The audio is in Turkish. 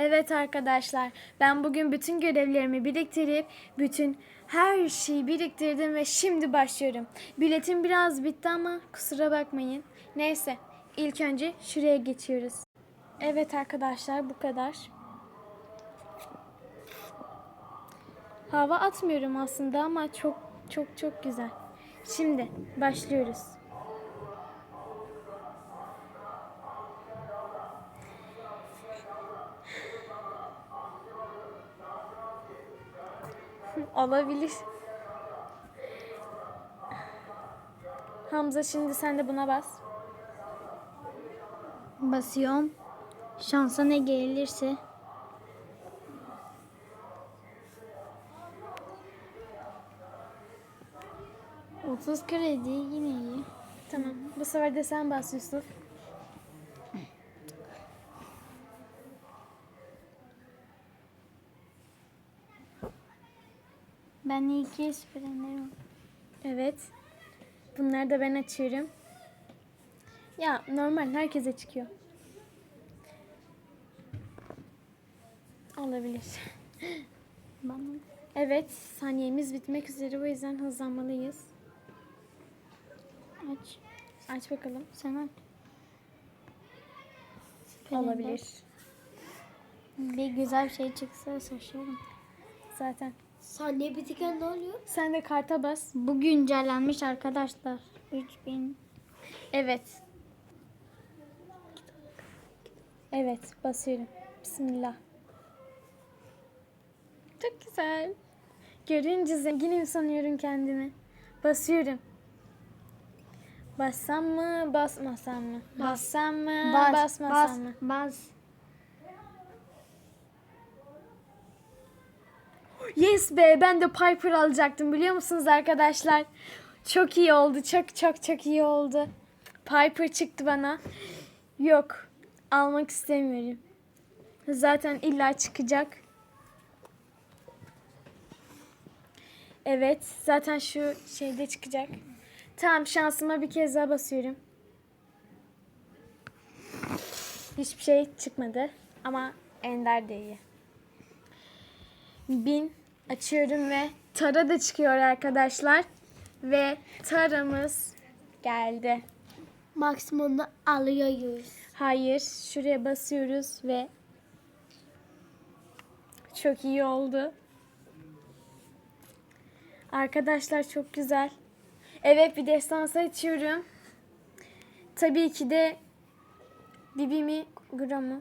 Evet arkadaşlar, ben bugün bütün görevlerimi biriktirip bütün her şeyi biriktirdim ve şimdi başlıyorum. Biletim biraz bitti ama kusura bakmayın. Neyse, ilk önce şuraya geçiyoruz. Evet arkadaşlar, bu kadar. Hava atmıyorum aslında ama çok çok çok güzel. Şimdi başlıyoruz. Olabilir. Hamza şimdi sen de buna bas. Basıyorum. Şansa ne gelirse. Otuz kredi yine iyi. Tamam. Bu sefer de sen bas Yusuf. Ben iyi ki süperenlerim. Evet. Bunları da ben açıyorum. Ya normal herkese çıkıyor. Olabilir. Bana. Evet, saniyemiz bitmek üzere o yüzden hızlanmalıyız. Aç. Aç bakalım. Sen aç. Olabilir. Bir güzel bir şey çıksa şaşırırım. Zaten. Saniye bitikken ne oluyor? Sen de karta bas. Bu güncellenmiş arkadaşlar. 3000. Evet. Evet, basıyorum. Bismillah. Çok güzel. Görünce zenginim sanıyorum kendimi. Basıyorum. Bassam mı, basmasam mı? Bassam mı, Bas, basmasam bas, mı? bas. Yes be, ben de Piper alacaktım biliyor musunuz arkadaşlar? Çok iyi oldu, çok çok çok iyi oldu. Piper çıktı bana. Yok, almak istemiyorum. Zaten illa çıkacak. Evet, zaten şu şeyde çıkacak. Tamam, şansıma bir kez daha basıyorum. Hiçbir şey çıkmadı ama Ender de iyi. Bin açıyorum ve Tara da çıkıyor arkadaşlar. Ve Tara'mız geldi. Maksimumunu alıyoruz. Hayır, şuraya basıyoruz ve çok iyi oldu. Arkadaşlar çok güzel. Evet bir destansı açıyorum. Tabii ki de Bibi mi Gura mı?